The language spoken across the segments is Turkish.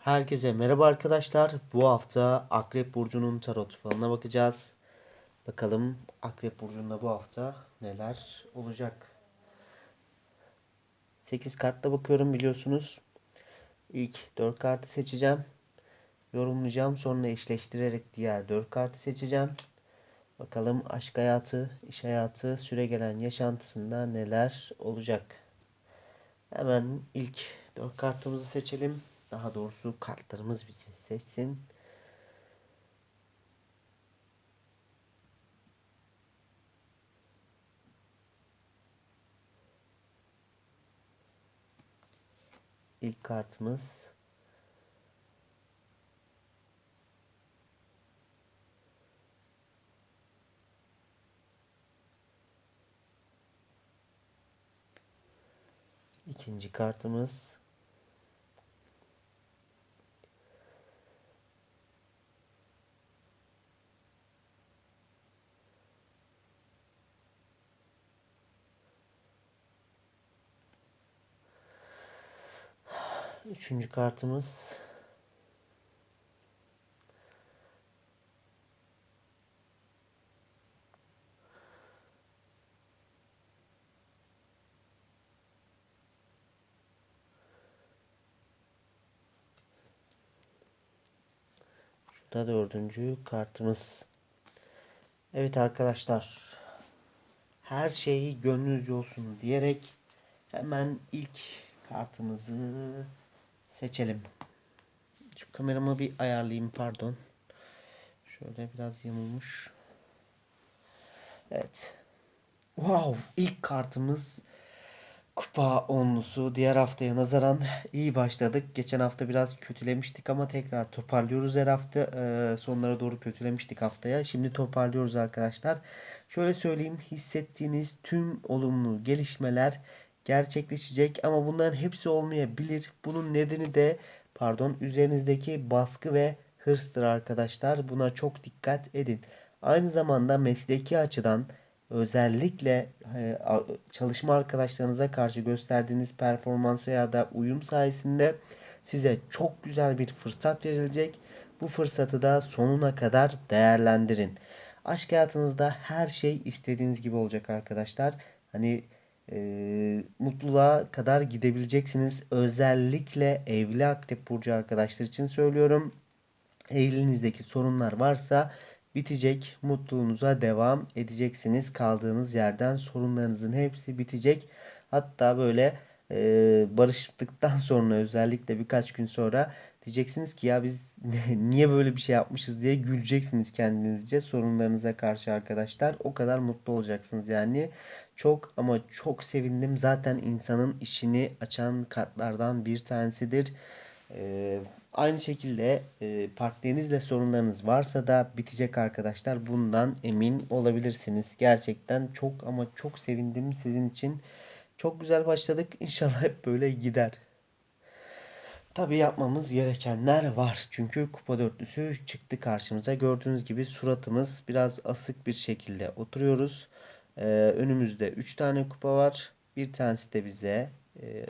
Herkese merhaba arkadaşlar. Bu hafta Akrep Burcu'nun tarot falına bakacağız. Bakalım Akrep Burcu'nda bu hafta neler olacak. 8 kartla bakıyorum biliyorsunuz. İlk 4 kartı seçeceğim. Yorumlayacağım. Sonra eşleştirerek diğer 4 kartı seçeceğim. Bakalım aşk hayatı, iş hayatı, süre gelen yaşantısında neler olacak. Hemen ilk 4 kartımızı seçelim. Daha doğrusu kartlarımız bizi seçsin. İlk kartımız İkinci kartımız Üçüncü kartımız Şurada dördüncü kartımız. Evet arkadaşlar. Her şeyi gönlünüzce olsun diyerek hemen ilk kartımızı seçelim. Şu kameramı bir ayarlayayım pardon. Şöyle biraz yamulmuş. Evet. Wow, ilk kartımız kupa onlusu. Diğer haftaya nazaran iyi başladık. Geçen hafta biraz kötülemiştik ama tekrar toparlıyoruz her hafta. Ee, sonlara doğru kötülemiştik haftaya. Şimdi toparlıyoruz arkadaşlar. Şöyle söyleyeyim, hissettiğiniz tüm olumlu gelişmeler gerçekleşecek ama bunların hepsi olmayabilir. Bunun nedeni de pardon üzerinizdeki baskı ve hırstır arkadaşlar. Buna çok dikkat edin. Aynı zamanda mesleki açıdan özellikle e, çalışma arkadaşlarınıza karşı gösterdiğiniz performans veya da uyum sayesinde size çok güzel bir fırsat verilecek. Bu fırsatı da sonuna kadar değerlendirin. Aşk hayatınızda her şey istediğiniz gibi olacak arkadaşlar. Hani e, mutluluğa kadar gidebileceksiniz. Özellikle evli akrep burcu arkadaşlar için söylüyorum. Evliliğinizdeki sorunlar varsa bitecek. Mutluluğunuza devam edeceksiniz. Kaldığınız yerden sorunlarınızın hepsi bitecek. Hatta böyle e, barıştıktan sonra özellikle birkaç gün sonra diyeceksiniz ki ya biz niye böyle bir şey yapmışız diye güleceksiniz kendinizce sorunlarınıza karşı arkadaşlar. O kadar mutlu olacaksınız yani. Çok ama çok sevindim. Zaten insanın işini açan kartlardan bir tanesidir. Ee, aynı şekilde e, partnerinizle sorunlarınız varsa da bitecek arkadaşlar. Bundan emin olabilirsiniz. Gerçekten çok ama çok sevindim sizin için. Çok güzel başladık. İnşallah hep böyle gider. Tabi yapmamız gerekenler var. Çünkü kupa dörtlüsü çıktı karşımıza. Gördüğünüz gibi suratımız biraz asık bir şekilde oturuyoruz. Ee, önümüzde 3 tane kupa var. Bir tanesi de bize e,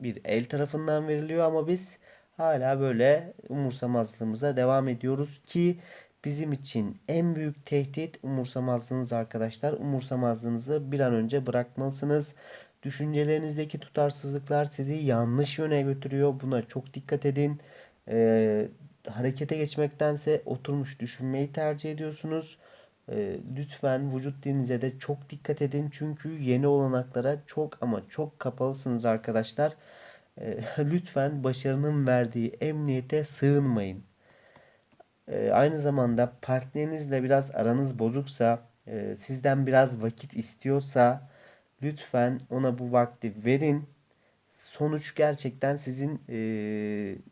bir el tarafından veriliyor ama biz hala böyle umursamazlığımıza devam ediyoruz ki bizim için en büyük tehdit umursamazlığınız arkadaşlar. Umursamazlığınızı bir an önce bırakmalısınız. Düşüncelerinizdeki tutarsızlıklar sizi yanlış yöne götürüyor. Buna çok dikkat edin. Ee, harekete geçmektense oturmuş düşünmeyi tercih ediyorsunuz. Ee, lütfen vücut dilinize de çok dikkat edin. Çünkü yeni olanaklara çok ama çok kapalısınız arkadaşlar. Ee, lütfen başarının verdiği emniyete sığınmayın. Ee, aynı zamanda partnerinizle biraz aranız bozuksa, e, sizden biraz vakit istiyorsa lütfen ona bu vakti verin. Sonuç gerçekten sizin e,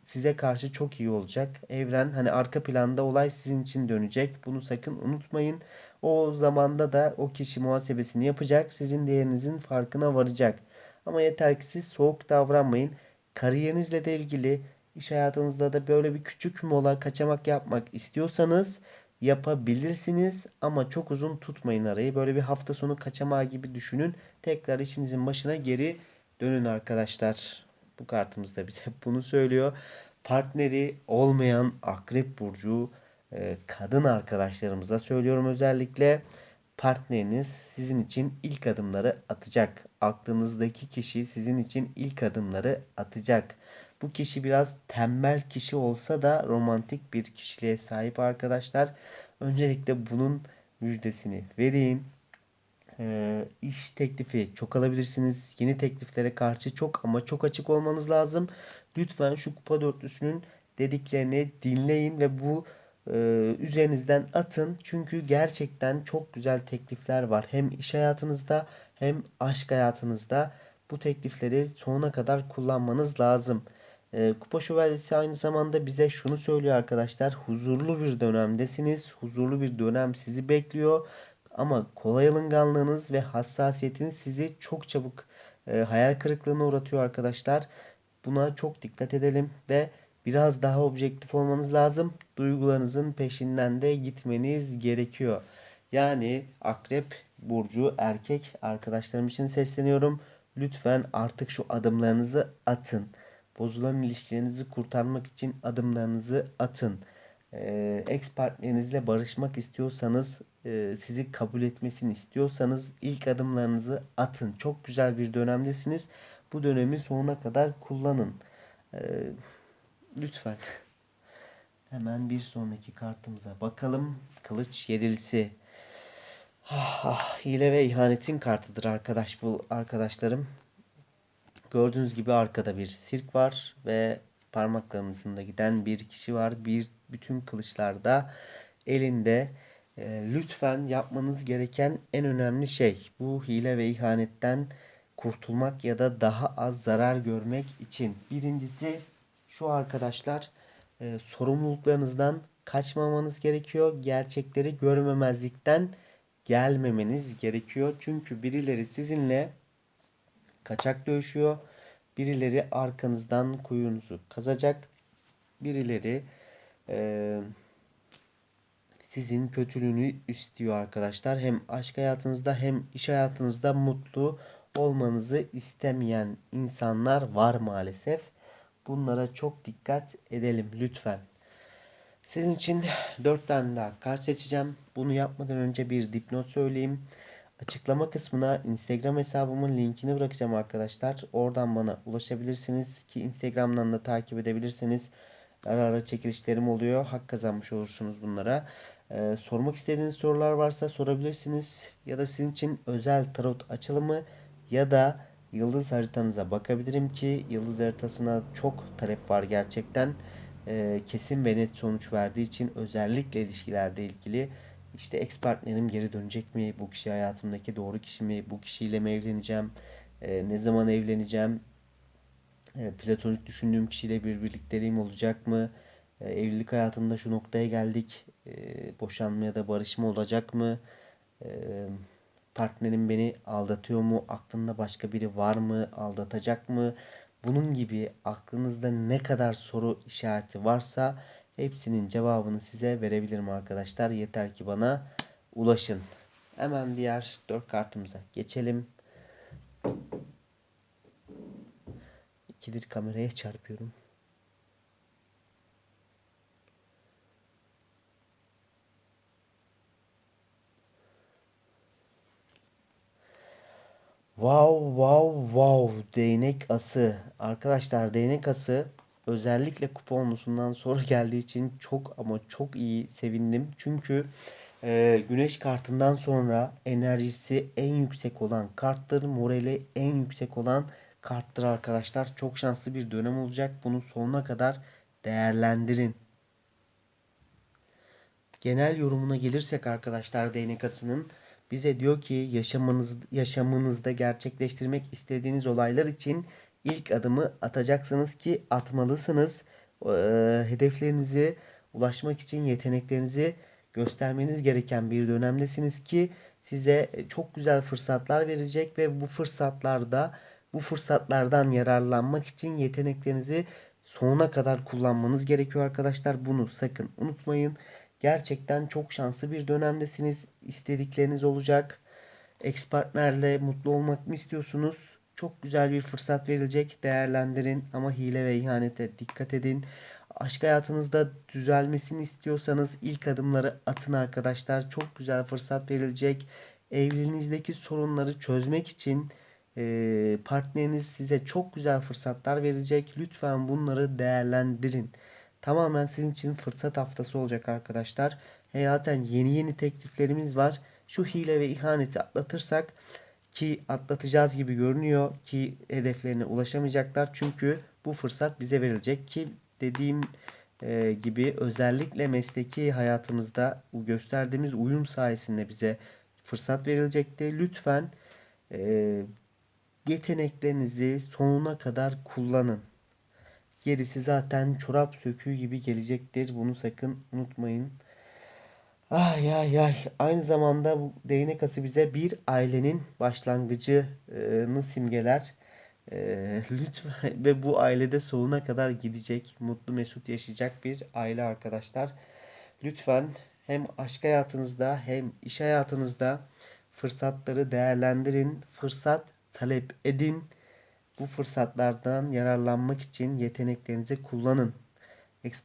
size karşı çok iyi olacak. Evren hani arka planda olay sizin için dönecek. Bunu sakın unutmayın. O zamanda da o kişi muhasebesini yapacak. Sizin değerinizin farkına varacak. Ama yeter ki siz soğuk davranmayın. Kariyerinizle de ilgili iş hayatınızda da böyle bir küçük mola kaçamak yapmak istiyorsanız yapabilirsiniz ama çok uzun tutmayın arayı. Böyle bir hafta sonu kaçamağı gibi düşünün. Tekrar işinizin başına geri dönün arkadaşlar. Bu kartımız da bize bunu söylüyor. partneri olmayan Akrep Burcu e, kadın arkadaşlarımıza söylüyorum özellikle partneriniz sizin için ilk adımları atacak. Aklınızdaki kişi sizin için ilk adımları atacak. Bu kişi biraz tembel kişi olsa da romantik bir kişiliğe sahip arkadaşlar. Öncelikle bunun müjdesini vereyim. Ee, iş teklifi çok alabilirsiniz. Yeni tekliflere karşı çok ama çok açık olmanız lazım. Lütfen şu kupa dörtlüsünün dediklerini dinleyin ve bu e, üzerinizden atın. Çünkü gerçekten çok güzel teklifler var. Hem iş hayatınızda hem aşk hayatınızda bu teklifleri sonuna kadar kullanmanız lazım. E, Kupa Şövalyesi aynı zamanda bize şunu söylüyor arkadaşlar. Huzurlu bir dönemdesiniz. Huzurlu bir dönem sizi bekliyor. Ama kolay alınganlığınız ve hassasiyetiniz sizi çok çabuk e, hayal kırıklığına uğratıyor arkadaşlar. Buna çok dikkat edelim ve biraz daha objektif olmanız lazım. Duygularınızın peşinden de gitmeniz gerekiyor. Yani Akrep Burcu erkek arkadaşlarım için sesleniyorum. Lütfen artık şu adımlarınızı atın. Bozulan ilişkilerinizi kurtarmak için adımlarınızı atın. Ee, ex partnerinizle barışmak istiyorsanız, e, sizi kabul etmesini istiyorsanız ilk adımlarınızı atın. Çok güzel bir dönemdesiniz. Bu dönemi sonuna kadar kullanın. Ee, lütfen. Hemen bir sonraki kartımıza bakalım. Kılıç yedilisi. Ah, ah, hile ve ihanetin kartıdır arkadaş bu arkadaşlarım. Gördüğünüz gibi arkada bir sirk var ve parmaklarının ucunda giden bir kişi var. Bir bütün kılıçlarda elinde. E, lütfen yapmanız gereken en önemli şey bu hile ve ihanetten kurtulmak ya da daha az zarar görmek için. Birincisi şu arkadaşlar e, sorumluluklarınızdan kaçmamanız gerekiyor. Gerçekleri görmemezlikten gelmemeniz gerekiyor. Çünkü birileri sizinle kaçak dövüşüyor. Birileri arkanızdan kuyunuzu kazacak. Birileri e, sizin kötülüğünü istiyor arkadaşlar. Hem aşk hayatınızda hem iş hayatınızda mutlu olmanızı istemeyen insanlar var maalesef. Bunlara çok dikkat edelim lütfen. Sizin için 4 tane daha kart seçeceğim. Bunu yapmadan önce bir dipnot söyleyeyim. Açıklama kısmına Instagram hesabımın linkini bırakacağım arkadaşlar. Oradan bana ulaşabilirsiniz ki Instagram'dan da takip edebilirsiniz. Ara ara çekilişlerim oluyor. Hak kazanmış olursunuz bunlara. Ee, sormak istediğiniz sorular varsa sorabilirsiniz. Ya da sizin için özel tarot açılımı ya da yıldız haritanıza bakabilirim ki yıldız haritasına çok talep var gerçekten. Ee, kesin ve net sonuç verdiği için özellikle ilişkilerde ilgili işte ex partnerim geri dönecek mi? Bu kişi hayatımdaki doğru kişi mi? Bu kişiyle mi evleneceğim? E, ne zaman evleneceğim? E, platonik düşündüğüm kişiyle bir birlikteliğim olacak mı? E, evlilik hayatında şu noktaya geldik. E, boşanma ya da barışma olacak mı? E, partnerim beni aldatıyor mu? Aklında başka biri var mı? Aldatacak mı? Bunun gibi aklınızda ne kadar soru işareti varsa Hepsinin cevabını size verebilirim arkadaşlar. Yeter ki bana ulaşın. Hemen diğer 4 kartımıza geçelim. İkidir kameraya çarpıyorum. Wow wow wow değnek ası. Arkadaşlar değnek ası özellikle kuponlusundan sonra geldiği için çok ama çok iyi sevindim. Çünkü e, güneş kartından sonra enerjisi en yüksek olan karttır. Morali en yüksek olan karttır arkadaşlar. Çok şanslı bir dönem olacak. Bunu sonuna kadar değerlendirin. Genel yorumuna gelirsek arkadaşlar değnek asının bize diyor ki yaşamınız, yaşamınızda gerçekleştirmek istediğiniz olaylar için ilk adımı atacaksınız ki atmalısınız. E, hedeflerinizi ulaşmak için yeteneklerinizi göstermeniz gereken bir dönemdesiniz ki size çok güzel fırsatlar verecek ve bu fırsatlarda bu fırsatlardan yararlanmak için yeteneklerinizi sonuna kadar kullanmanız gerekiyor arkadaşlar. Bunu sakın unutmayın. Gerçekten çok şanslı bir dönemdesiniz. İstedikleriniz olacak. Ex partnerle mutlu olmak mı istiyorsunuz? Çok güzel bir fırsat verilecek. Değerlendirin ama hile ve ihanete dikkat edin. Aşk hayatınızda düzelmesini istiyorsanız ilk adımları atın arkadaşlar. Çok güzel fırsat verilecek. Evliliğinizdeki sorunları çözmek için e, partneriniz size çok güzel fırsatlar verecek. Lütfen bunları değerlendirin. Tamamen sizin için fırsat haftası olacak arkadaşlar. E, zaten yeni yeni tekliflerimiz var. Şu hile ve ihaneti atlatırsak ki atlatacağız gibi görünüyor ki hedeflerine ulaşamayacaklar. Çünkü bu fırsat bize verilecek ki dediğim e, gibi özellikle mesleki hayatımızda gösterdiğimiz uyum sayesinde bize fırsat verilecekti. Lütfen e, yeteneklerinizi sonuna kadar kullanın. Gerisi zaten çorap söküğü gibi gelecektir. Bunu sakın unutmayın. Ay ay ay. Aynı zamanda bu değnek ası bize bir ailenin başlangıcını simgeler. Ee, lütfen ve bu ailede sonuna kadar gidecek, mutlu mesut yaşayacak bir aile arkadaşlar. Lütfen hem aşk hayatınızda hem iş hayatınızda fırsatları değerlendirin. Fırsat talep edin. Bu fırsatlardan yararlanmak için yeteneklerinizi kullanın. Ex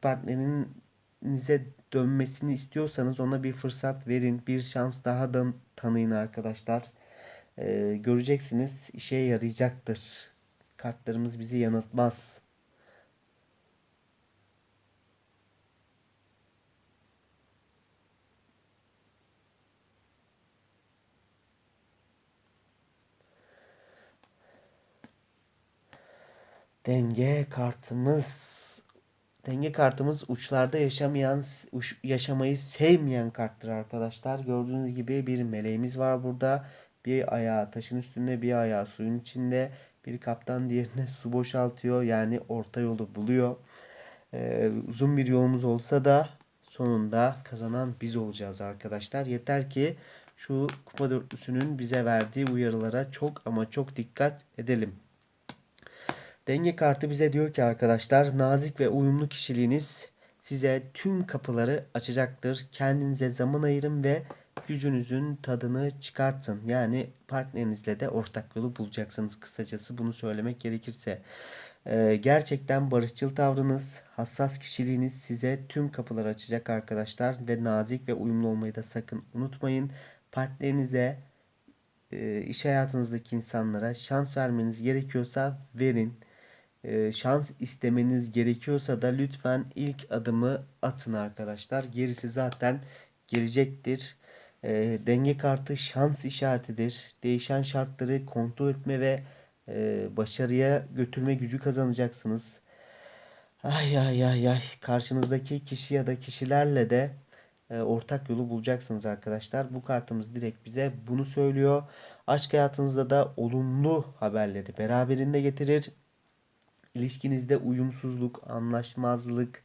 partnerinize dönmesini istiyorsanız ona bir fırsat verin. Bir şans daha da tanıyın arkadaşlar. Ee, göreceksiniz işe yarayacaktır. Kartlarımız bizi yanıltmaz. Denge kartımız Denge kartımız uçlarda yaşamayan, uç, yaşamayı sevmeyen karttır arkadaşlar. Gördüğünüz gibi bir meleğimiz var burada. Bir ayağı taşın üstünde, bir ayağı suyun içinde. Bir kaptan diğerine su boşaltıyor. Yani orta yolu buluyor. Ee, uzun bir yolumuz olsa da sonunda kazanan biz olacağız arkadaşlar. Yeter ki şu kupa dörtlüsünün bize verdiği uyarılara çok ama çok dikkat edelim. Denge kartı bize diyor ki arkadaşlar nazik ve uyumlu kişiliğiniz size tüm kapıları açacaktır. Kendinize zaman ayırın ve gücünüzün tadını çıkartın. Yani partnerinizle de ortak yolu bulacaksınız kısacası bunu söylemek gerekirse. Ee, gerçekten barışçıl tavrınız, hassas kişiliğiniz size tüm kapıları açacak arkadaşlar. Ve nazik ve uyumlu olmayı da sakın unutmayın. Partnerinize, e, iş hayatınızdaki insanlara şans vermeniz gerekiyorsa verin. E, şans istemeniz gerekiyorsa da lütfen ilk adımı atın arkadaşlar. Gerisi zaten gelecektir. E, denge kartı şans işaretidir. Değişen şartları kontrol etme ve e, başarıya götürme gücü kazanacaksınız. Ay ay ay ay karşınızdaki kişi ya da kişilerle de e, ortak yolu bulacaksınız arkadaşlar. Bu kartımız direkt bize bunu söylüyor. Aşk hayatınızda da olumlu haberleri beraberinde getirir. İlişkinizde uyumsuzluk, anlaşmazlık,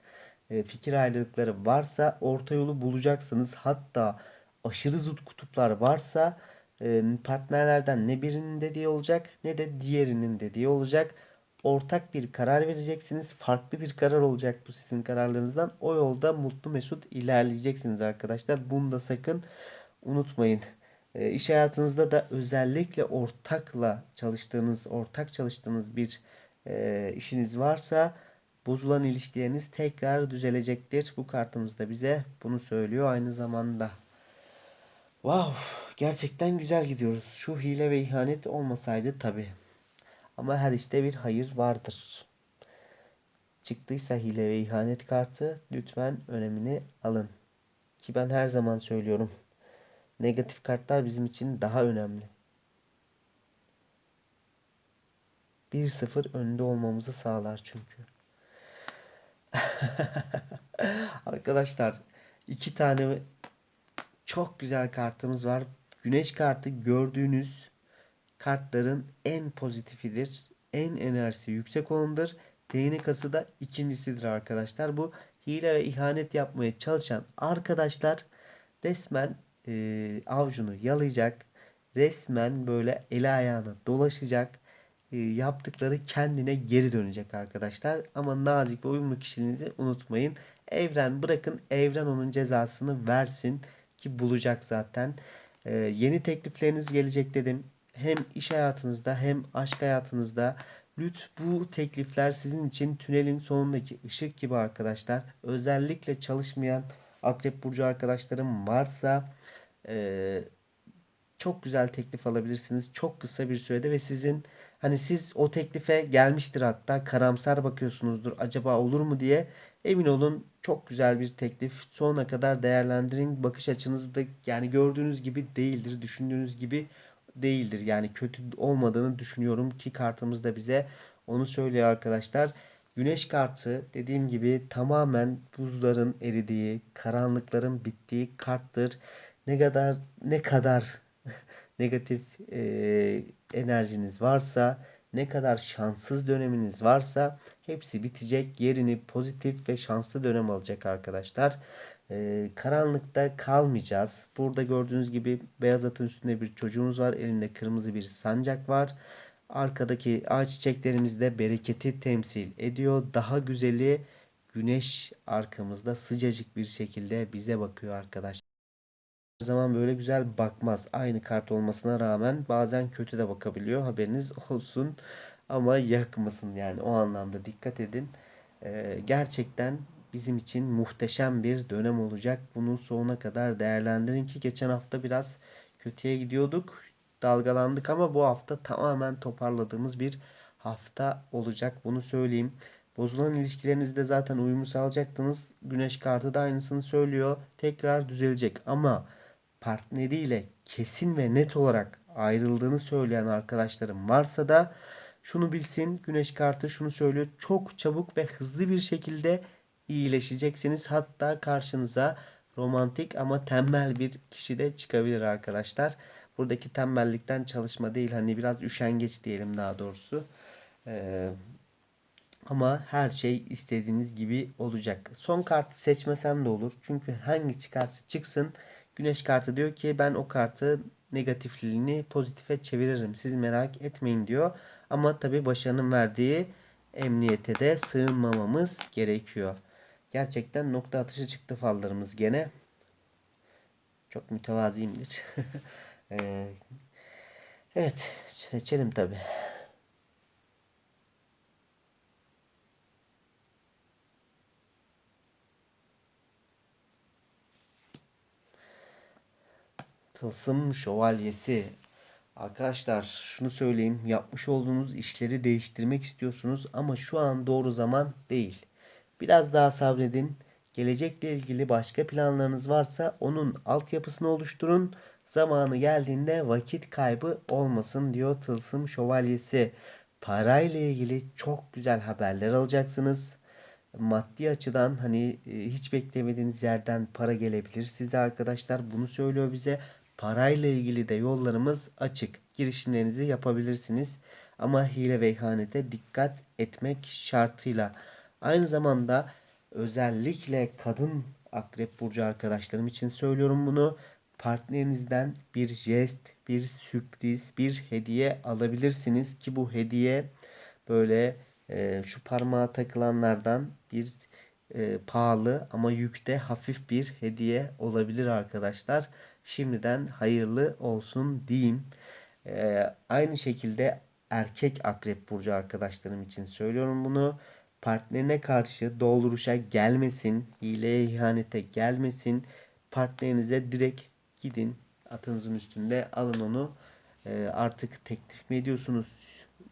e, fikir ayrılıkları varsa orta yolu bulacaksınız. Hatta aşırı zıt kutuplar varsa e, partnerlerden ne birinin dediği olacak ne de diğerinin dediği olacak. Ortak bir karar vereceksiniz. Farklı bir karar olacak bu sizin kararlarınızdan. O yolda mutlu mesut ilerleyeceksiniz arkadaşlar. Bunu da sakın unutmayın. E, iş hayatınızda da özellikle ortakla çalıştığınız, ortak çalıştığınız bir e, işiniz varsa bozulan ilişkileriniz tekrar düzelecektir. Bu kartımız da bize bunu söylüyor aynı zamanda. Wow, gerçekten güzel gidiyoruz. Şu hile ve ihanet olmasaydı tabi. Ama her işte bir hayır vardır. Çıktıysa hile ve ihanet kartı lütfen önemini alın. Ki ben her zaman söylüyorum. Negatif kartlar bizim için daha önemli. 1-0 önde olmamızı sağlar çünkü. Arkadaşlar iki tane çok güzel kartımız var. Güneş kartı gördüğünüz kartların en pozitifidir. En enerjisi yüksek olanıdır. Değnek ası da ikincisidir arkadaşlar. Bu hile ve ihanet yapmaya çalışan arkadaşlar resmen e, avcunu yalayacak. Resmen böyle el ayağına dolaşacak yaptıkları kendine geri dönecek arkadaşlar. Ama nazik ve uyumlu kişiliğinizi unutmayın. Evren bırakın evren onun cezasını versin ki bulacak zaten. Ee, yeni teklifleriniz gelecek dedim. Hem iş hayatınızda hem aşk hayatınızda Lüt bu teklifler sizin için tünelin sonundaki ışık gibi arkadaşlar. Özellikle çalışmayan Akrep Burcu arkadaşlarım varsa eee, çok güzel teklif alabilirsiniz. Çok kısa bir sürede ve sizin hani siz o teklife gelmiştir hatta karamsar bakıyorsunuzdur acaba olur mu diye emin olun çok güzel bir teklif. Sonuna kadar değerlendirin. Bakış açınız da yani gördüğünüz gibi değildir. Düşündüğünüz gibi değildir. Yani kötü olmadığını düşünüyorum ki kartımız da bize onu söylüyor arkadaşlar. Güneş kartı dediğim gibi tamamen buzların eridiği, karanlıkların bittiği karttır. Ne kadar ne kadar negatif e, enerjiniz varsa, ne kadar şanssız döneminiz varsa hepsi bitecek. Yerini pozitif ve şanslı dönem alacak arkadaşlar. E, karanlıkta kalmayacağız. Burada gördüğünüz gibi beyaz atın üstünde bir çocuğumuz var. Elinde kırmızı bir sancak var. Arkadaki ağaç çiçeklerimiz de bereketi temsil ediyor. Daha güzeli güneş arkamızda sıcacık bir şekilde bize bakıyor arkadaşlar. Zaman böyle güzel bakmaz. Aynı kart olmasına rağmen bazen kötü de bakabiliyor. Haberiniz olsun. Ama yakmasın yani o anlamda dikkat edin. Ee, gerçekten bizim için muhteşem bir dönem olacak. Bunun sonuna kadar değerlendirin ki geçen hafta biraz kötüye gidiyorduk. Dalgalandık ama bu hafta tamamen toparladığımız bir hafta olacak. Bunu söyleyeyim. Bozulan ilişkilerinizde zaten uyumu sağlayacaktınız. Güneş kartı da aynısını söylüyor. Tekrar düzelecek ama partneriyle kesin ve net olarak ayrıldığını söyleyen arkadaşlarım varsa da şunu bilsin Güneş kartı şunu söylüyor. Çok çabuk ve hızlı bir şekilde iyileşeceksiniz. Hatta karşınıza romantik ama tembel bir kişi de çıkabilir arkadaşlar. Buradaki tembellikten çalışma değil hani biraz üşengeç diyelim daha doğrusu. Ee, ama her şey istediğiniz gibi olacak. Son kartı seçmesem de olur. Çünkü hangi çıkarsa çıksın Güneş kartı diyor ki ben o kartı negatifliğini pozitife çeviririm. Siz merak etmeyin diyor. Ama tabi başarının verdiği emniyete de sığınmamamız gerekiyor. Gerçekten nokta atışı çıktı fallarımız gene. Çok mütevaziyimdir. Ee, evet seçelim tabi. Tılsım şövalyesi. Arkadaşlar şunu söyleyeyim. Yapmış olduğunuz işleri değiştirmek istiyorsunuz ama şu an doğru zaman değil. Biraz daha sabredin. Gelecekle ilgili başka planlarınız varsa onun altyapısını oluşturun. Zamanı geldiğinde vakit kaybı olmasın diyor Tılsım Şövalyesi. Parayla ilgili çok güzel haberler alacaksınız. Maddi açıdan hani e, hiç beklemediğiniz yerden para gelebilir size arkadaşlar. Bunu söylüyor bize. Parayla ilgili de yollarımız açık. Girişimlerinizi yapabilirsiniz. Ama hile ve ihanete dikkat etmek şartıyla. Aynı zamanda özellikle kadın akrep burcu arkadaşlarım için söylüyorum bunu. Partnerinizden bir jest, bir sürpriz, bir hediye alabilirsiniz ki bu hediye böyle e, şu parmağa takılanlardan bir e, pahalı ama yükte hafif bir hediye olabilir arkadaşlar. Şimdiden hayırlı olsun diyeyim. E, aynı şekilde erkek akrep burcu arkadaşlarım için söylüyorum bunu. Partnerine karşı dolduruşa gelmesin, hileye ihanete gelmesin. Partnerinize direkt gidin atınızın üstünde alın onu. E, artık teklif mi ediyorsunuz?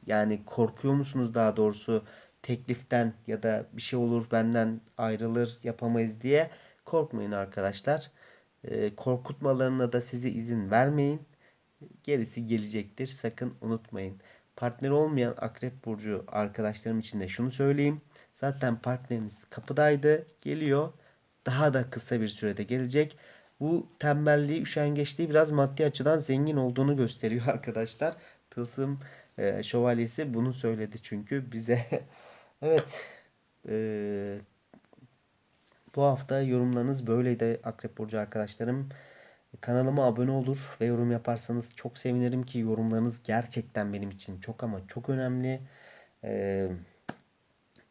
Yani korkuyor musunuz daha doğrusu? tekliften ya da bir şey olur benden ayrılır yapamayız diye korkmayın arkadaşlar. E, korkutmalarına da sizi izin vermeyin. Gerisi gelecektir. Sakın unutmayın. Partner olmayan Akrep Burcu arkadaşlarım için de şunu söyleyeyim. Zaten partneriniz kapıdaydı. Geliyor. Daha da kısa bir sürede gelecek. Bu tembelliği, üşengeçliği biraz maddi açıdan zengin olduğunu gösteriyor arkadaşlar. Tılsım e, şövalyesi bunu söyledi çünkü bize. evet. E, bu hafta yorumlarınız böyleydi Akrep Burcu arkadaşlarım. Kanalıma abone olur ve yorum yaparsanız çok sevinirim ki yorumlarınız gerçekten benim için çok ama çok önemli. Ee,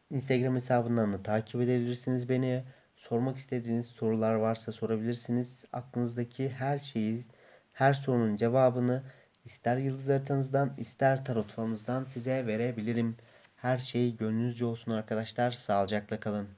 Instagram hesabından da takip edebilirsiniz beni. Sormak istediğiniz sorular varsa sorabilirsiniz. Aklınızdaki her şeyi, her sorunun cevabını ister yıldız haritanızdan ister tarot falınızdan size verebilirim. Her şey gönlünüzce olsun arkadaşlar. Sağlıcakla kalın.